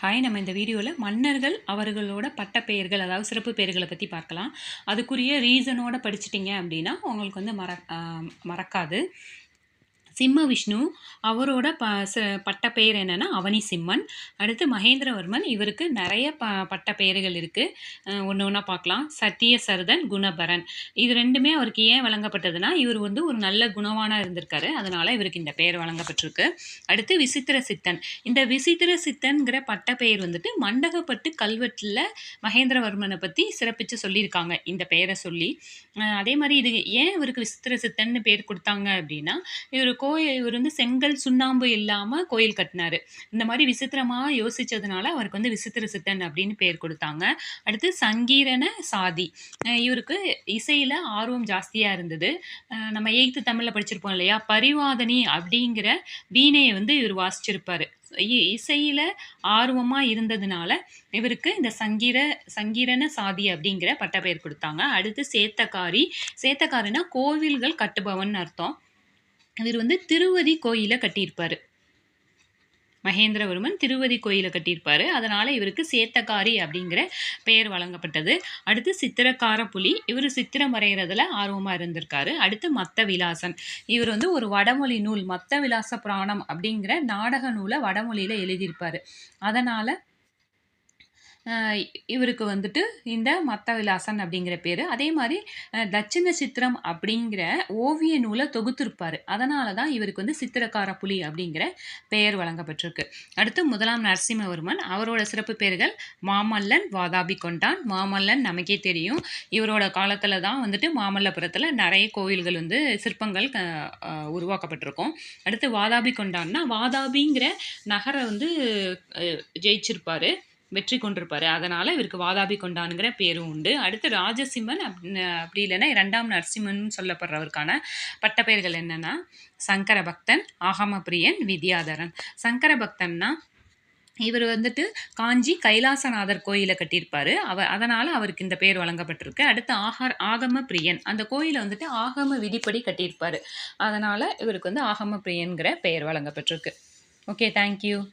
Hi நம்ம இந்த வீடியோவில் மன்னர்கள் அவர்களோட பட்டப்பெயர்கள் அதாவது சிறப்பு பெயர்களை பற்றி பார்க்கலாம். அதுக்குரிய ரீசனோட படிச்சிட்டிங்க அப்படின்னா உங்களுக்கு வந்து மற மறக்காது. சிம்ம விஷ்ணு அவரோட ப ச பட்ட பெயர் என்னென்னா அவனி சிம்மன் அடுத்து மகேந்திரவர்மன் இவருக்கு நிறைய ப பட்ட பெயர்கள் இருக்குது ஒன்று ஒன்றா பார்க்கலாம். சத்திய சரதன் குணபரன். இது ரெண்டுமே அவருக்கு ஏன் வழங்கப்பட்டதுன்னா இவர் வந்து ஒரு நல்ல குணவானாக இருந்திருக்காரு. அதனால் இவருக்கு இந்த பெயர் வழங்கப்பட்டிருக்கு. அடுத்து விசித்திர சித்தன். இந்த விசித்திர சித்தன்கிற பட்ட பெயர் வந்துட்டு மண்டகப்பட்டு கல்வெட்டில் மகேந்திரவர்மனை பற்றி சிறப்பித்து சொல்லியிருக்காங்க இந்த பெயரை சொல்லி. அதே மாதிரி இது ஏன் இவருக்கு விசித்திர சித்தன்னு பேர் கொடுத்தாங்க அப்படின்னா இவர் கோயில் இவர் வந்து செங்கல் சுண்ணாம்பு இல்லாமல் கோயில் கட்டினாரு. இந்த மாதிரி விசித்திரமாக யோசித்ததுனால அவருக்கு வந்து விசித்திர சித்தன் அப்படின்னு பேர் கொடுத்தாங்க. அடுத்து சங்கீரண சாதி. இவருக்கு இசையில் ஆர்வம் ஜாஸ்தியாக இருந்தது. நம்ம எயித்து தமிழில் படிச்சிருப்போம் இல்லையா? பரிவாதனி அப்படிங்கிற வீணையை வந்து இவர் வாசிச்சிருப்பார். இசையில் ஆர்வமாக இருந்ததுனால இவருக்கு இந்த சங்கீர சங்கீரண சாதி அப்படிங்கிற பட்டப்பெயர் கொடுத்தாங்க. அடுத்து சேத்தக்காரி. சேத்தக்காரினா கோவில்கள் கட்டுபவன் அர்த்தம். இவர் வந்து திருவதி கோயிலை கட்டியிருப்பார். மகேந்திரவர்மன் திருவதி கோயிலை கட்டியிருப்பார். அதனால் இவருக்கு சேத்தக்காரி அப்படிங்கிற பெயர் வழங்கப்பட்டது. அடுத்து சித்திரக்கார புலி. இவர் சித்திரம் வரைகிறதுல ஆர்வமாக இருந்திருக்காரு. அடுத்து மத்த விலாசன் இவர் வந்து ஒரு வடமொழி நூல் மத்த விலாச புராணம் அப்படிங்கிற நாடக நூலை வடமொழியில் எழுதியிருப்பார். அதனால் இவருக்கு வந்துட்டு இந்த மத்த விலாசன் அப்படிங்கிற பேர். அதே மாதிரி தட்சிண சித்திரம் அப்படிங்கிற ஓவிய நூலை தொகுத்திருப்பார். அதனால தான் இவருக்கு வந்து சித்திரக்கார புலி அப்படிங்கிற பெயர் வழங்கப்பட்டிருக்கு. அடுத்து முதலாம் நரசிம்மவர்மன். அவரோட சிறப்பு பெயர்கள் மாமல்லன் வாதாபி கொண்டான் மாமல்லன் நமக்கே தெரியும். இவரோட காலத்தில் தான் வந்துட்டு மாமல்லபுரத்தில் நிறைய கோவில்கள் வந்து சிற்பங்கள் உருவாக்கப்பட்டிருக்கும். அடுத்து வாதாபி கொண்டான்னா வாதாபிங்கிற நகரை வந்து ஜெயிச்சிருப்பார். வெற்றி கொண்டிருப்பாரு. அதனால இவருக்கு வாதாபி கொண்டானுங்கிற பேரும் உண்டு. அடுத்து ராஜசிம்மன் அப்~ அப்படி இல்லைன்னா இரண்டாம் நரசிம்மன் சொல்லப்படுறவருக்கான பட்டப்பெயர்கள் என்னன்னா சங்கர பக்தன் ஆகமப்பிரியன் வித்யாதரன். சங்கர பக்தன்னா இவர் வந்துட்டு காஞ்சி கைலாசநாதர் கோயிலை கட்டியிருப்பார். அவர் அதனால் அவருக்கு இந்த பேர் வழங்கப்பட்டிருக்கு. அடுத்து ஆகார் ஆகம பிரியன் அந்த கோயிலை வந்துட்டு ஆகம விதிப்படி கட்டியிருப்பார். அதனால் இவருக்கு வந்து ஆகம பிரியன்கிற பெயர் வழங்கப்பட்டிருக்கு. Okay thank you